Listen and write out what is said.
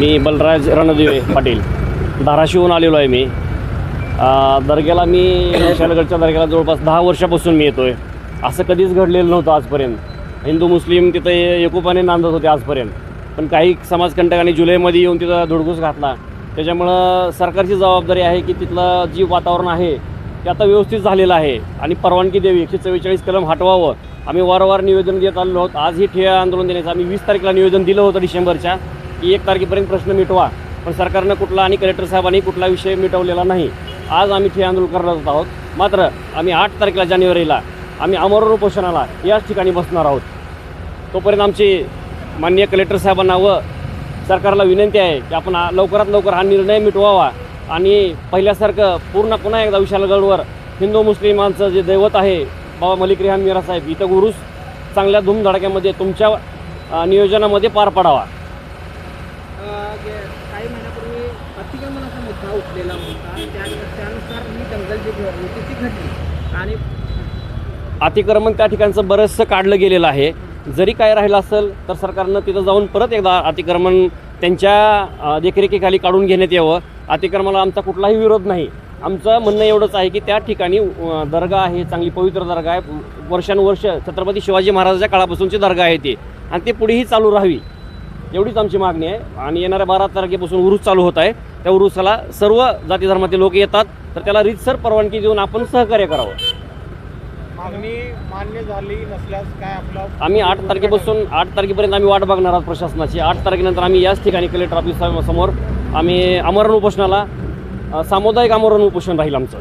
मी बलराज रणदिवे पाटील. धाराशिवहून आलेलो आहे मी. दर्ग्याला मी विशालगडच्या दर्ग्याला जवळपास दहा वर्षापासून मी येतो आहे असं कधीच घडलेलं नव्हतं आजपर्यंत. हिंदू मुस्लिम तिथं एकोपाने नांदत होते आजपर्यंत. पण काही समाजकंटकांनी जुलैमध्ये येऊन तिथं धुडगूस घातला. त्याच्यामुळं सरकारची जबाबदारी आहे की तिथलं जी वातावरण आहे ते आता व्यवस्थित झालेलं आहे. आणि परवानगी द्यावी. एकशे चव्वेचाळीस कलम हटवावं. आम्ही वारंवार निवेदन देत आलेलो आहोत. आज ही आंदोलन देण्याचं आम्ही वीस तारखेला निवेदन दिलं होतं डिसेंबरच्या. की एक तारखेपर्यंत प्रश्न मिटवा. पण सरकारनं कुठला आणि कलेक्टर साहेबांनी कुठला विषय मिटवलेला नाही. आज आम्ही ठे आंदोलन करत आहोत. मात्र आम्ही आठ तारखेला जानेवारीला आम्ही अमरण उपोषणाला याच ठिकाणी बसणार आहोत. तोपर्यंत आमची माननीय कलेक्टर साहेबांना व सरकारला विनंती आहे की आपण लवकरात लवकर हा निर्णय मिटवावा. आणि पहिल्यासारखं पूर्ण पुन्हा एकदा विशालगडवर हिंदू मुस्लिमांचं जे दैवत आहे बाबा मलिक रेहान मीरा साहेब इथं गुरुस चांगल्या धूमधडाक्यामध्ये तुमच्या नियोजनामध्ये पार पडावा. अतिक्रमणाचा मुद्दा उठलेला होता? त्या- त्यानुसार ही दंगल जी होती ती घडली. आणि अतिक्रमण त्या ठिकाणचं बरंचसं काढलं गेलेलं आहे. जरी काय राहिलं असेल तर सरकारनं तिथं जाऊन परत एकदा अतिक्रमण त्यांच्या देखरेखीखाली काढून घेण्यात यावं. अतिक्रमणाला आमचा कुठलाही विरोध नाही. आमचं म्हणणं एवढंच आहे की त्या ठिकाणी दर्गा आहे चांगली पवित्र दर्गा आहे. वर्षानुवर्ष छत्रपती शिवाजी महाराजाच्या काळापासूनची दर्गा आहे ती. आणि ती पुढेही चालू राहावी. एवढीच आमची मागणी आहे. आणि येणाऱ्या बारा तारखेपासून उरूस चालू होत आहे. त्या उरुसाला सर्व जाती धर्माचे लोक येतात. तर त्याला रीतसर परवानगी देऊन आपण सहकार्य करावं. मागणी मान्य झाली नसल्यास काय आपला आम्ही आठ तारखेपासून आठ तारखेपर्यंत आम्ही वाट बघणार आहोत प्रशासनाची. आठ तारखेनंतर आम्ही याच ठिकाणी कलेक्टर ऑफिस समोर आम्ही आमरण उपोषणाला सामुदायिक आमरण उपोषण राहील आमचं.